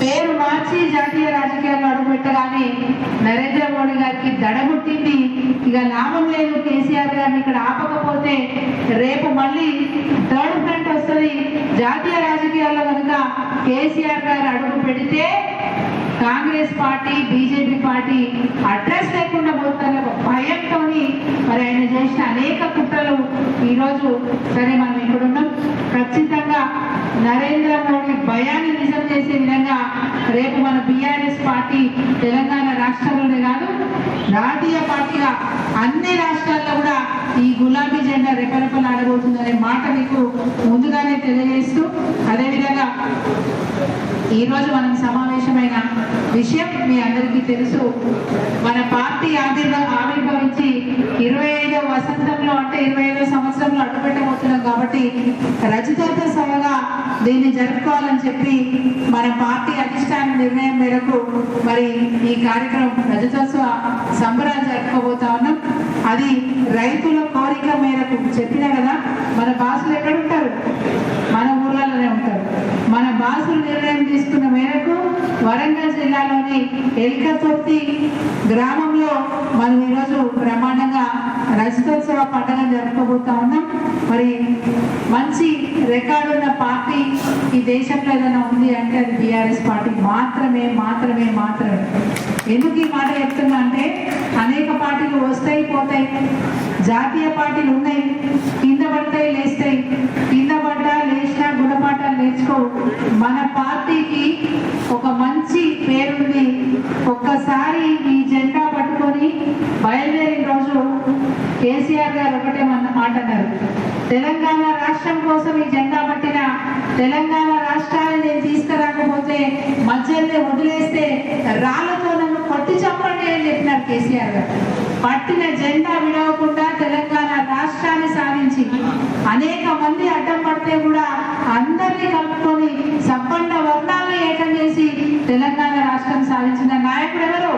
పేరు మార్చి జాతీయ రాజకీయాల్లో అడుగుపెట్టగానే నరేంద్ర మోడీ గారికి దడబుట్టింది ఇక లాభం లేదు కేసీఆర్ గారిని ఇక్కడ ఆపకపోతే రేపు మళ్ళీ థర్డ్ ఫ్రంట్ వస్తుంది. జాతీయ రాజకీయాల్లో కనుక కేసీఆర్ గారు అడుగు పెడితే Congress party BJP party address లేకుండా పోతున్న ఒక భయంతో మరి ఆయన చేసిన అనేక కుట్రలు ఈరోజు సరే మనం ఇక్కడ నరేంద్ర మోడీ భయాన్ని నిజం చేసే విధంగా రేపు మన బీఆర్ఎస్ పార్టీ తెలంగాణ రాష్ట్రంలోనే కాదు జాతీయ పార్టీగా అన్ని రాష్ట్రాల్లో కూడా ఈ గులాబీ జెండా రెపరెపలాడబోతుందనే మాట మీకు ముందుగానే తెలియజేస్తూ అదేవిధంగా ఈ రోజు మనం సమావేశమైన విషయం మీ అందరికీ తెలుసు. మన పార్టీ ఆవిర్భ ఆవిర్భవించి ఇరవై ఐదో వసంతంలో అంటే ఇరవై ఐదో సంవత్సరంలో అడ్డుపెట్టబోతున్నాం కాబట్టి రజతోత్సవ సభగా దీన్ని జరుపుకోవాలని చెప్పి మన పార్టీ అధిష్టాన నిర్ణయం మేరకు మరి ఈ కార్యక్రమం రజతోత్సవ సంబరాలు జరుపుకోబోతా ఉన్నాం. అది రైతుల కోరిక మేరకు చెప్పినా కదా మన బాసులు ఎక్కడ ఉంటారు? మన ఊర్లలోనే ఉంటారు. మన బాసులు నిర్ణయం తీసుకున్న మేరకు వరంగల్ జిల్లాలోని ఎల్కతొత్తి గ్రామంలో మనం ఈరోజు బ్రహ్మాండంగా రజతోత్సవ పండుగ జరుపుకోబోతా ఉన్నాం. మరి మంచి రికార్డు ఉన్న పార్టీ దేశంలో ఏదైనా ఉంది అంటే అది బీఆర్ఎస్ పార్టీ మాత్రమే మాత్రమే మాత్రమే. ఎందుకు ఈ మాట చెప్తున్నా అంటే అనేక పార్టీలు వస్తాయి పోతాయి. జాతీయ పార్టీలు ఉన్నాయి. కింద పడతాయి లేస్తాయి. కింద పడ్డా లేచినా గుణపాఠాలు నేర్చుకో మన పార్టీకి ఒక మంచి పేరుంది. ఒక్కసారి ఈ జెండా పట్టుకొని బయలుదేరిన రోజు కేసీఆర్ గారు ఒకటే మన మాట అన్నారు. తెలంగాణ రాష్ట్రం కోసం ఈ జెండా పట్టిన తెలంగాణ రాష్ట్రాన్ని నేను తీసుకురాకపోతే మధ్యలో వదిలేస్తే రాళ్ళతో నన్ను కొట్టి చంపండి అని చెప్పినారు కేసీఆర్ గారు. పట్టిన జెండా విడవకుండా తెలంగాణ రాష్ట్రాన్ని సాధించి అనేక మంది అడ్డం పడితే కూడా అందరినీ కలుపుకొని సంపన్న వర్ణాలను ఏకం చేసి తెలంగాణ రాష్ట్రం సాధించిన నాయకుడు ఎవరు?